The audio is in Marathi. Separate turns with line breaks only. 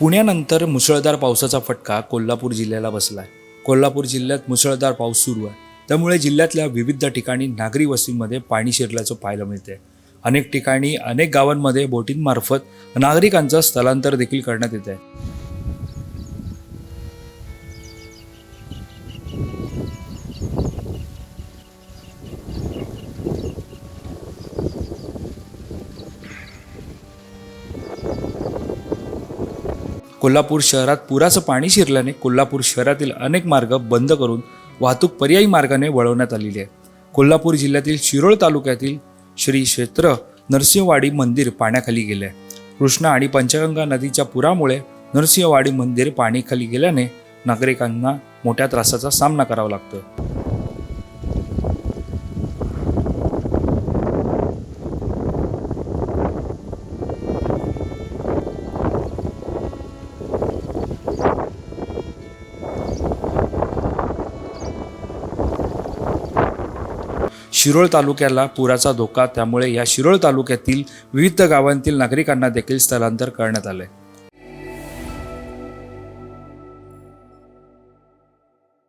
पुण्यानंतर मुसळधार पावसाचा फटका कोल्हापूर जिल्ह्याला बसला आहे कोल्हापूर जिल्ह्यात मुसळधार पाऊस सुरू आहे. त्यामुळे जिल्ह्यातल्या विविध ठिकाणी नागरी वस्तींमध्ये पाणी शिरल्याचं पाहायला मिळते अनेक ठिकाणी अनेक गावांमध्ये बोटींमार्फत नागरिकांचं स्थलांतर देखील करण्यात येत आहे कोल्हापूर शहरात पुराचं पाणी शिरल्याने कोल्हापूर शहरातील अनेक मार्ग बंद करून वाहतूक पर्यायी मार्गाने वळवण्यात आलेली आहे. कोल्हापूर जिल्ह्यातील शिरोळ तालुक्यातील श्री क्षेत्र नरसिंहवाडी मंदिर पाण्याखाली गेले आहे. कृष्णा आणि पंचगंगा नदीच्या पुरामुळे नरसिंहवाडी मंदिर पाणीखाली गेल्याने नागरिकांना मोठ्या त्रासाचा सामना करावा लागतो शिरोळ तालुक्याला पुराचा धोका त्यामुळे या शिरोळ तालुक्यातील विविध गावांतील नागरिकांना देखील स्थलांतर करण्यात आले